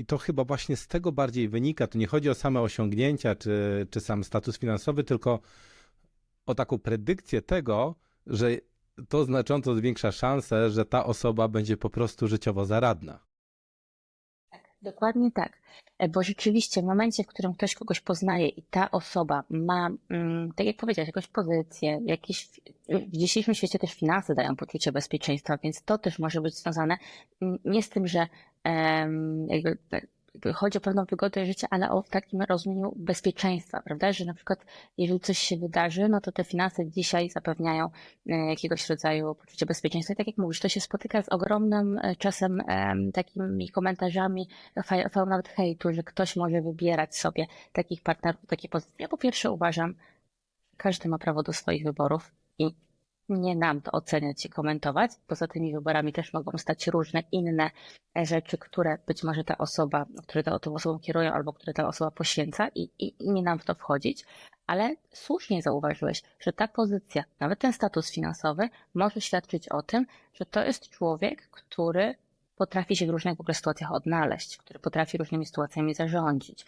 I to chyba właśnie z tego bardziej wynika. Tu nie chodzi o same osiągnięcia czy, czy sam status finansowy, tylko o taką predykcję tego, że to znacząco zwiększa szansę, że ta osoba będzie po prostu życiowo zaradna. Dokładnie tak, E, bo rzeczywiście w momencie, w którym ktoś kogoś poznaje i ta osoba ma, mm, tak jak powiedziałeś, jakąś pozycję, jakieś, w dzisiejszym świecie też finanse dają poczucie bezpieczeństwa, więc to też może być związane mm, nie z tym, że jakby, jakby chodzi o pewną wygodę życia, ale o takim rozumieniu bezpieczeństwa, prawda, że na przykład jeżeli coś się wydarzy, no to te finanse dzisiaj zapewniają e, jakiegoś rodzaju poczucie bezpieczeństwa i tak jak mówisz, to się spotyka z ogromnym e, czasem em, takimi komentarzami, fa- fa- nawet hejtu, że ktoś może wybierać sobie takich partnerów, takie pozycje. Ja po pierwsze uważam, każdy ma prawo do swoich wyborów i nie nam to oceniać i komentować. Poza tymi wyborami też mogą stać różne inne e, rzeczy, które być może ta osoba, które ta, tą osobą kierują albo które ta osoba poświęca i, i, i nie nam w to wchodzić. Ale słusznie zauważyłeś, że ta pozycja, nawet ten status finansowy może świadczyć o tym, że to jest człowiek, który potrafi się w różnych w ogóle sytuacjach odnaleźć, który potrafi różnymi sytuacjami zarządzić,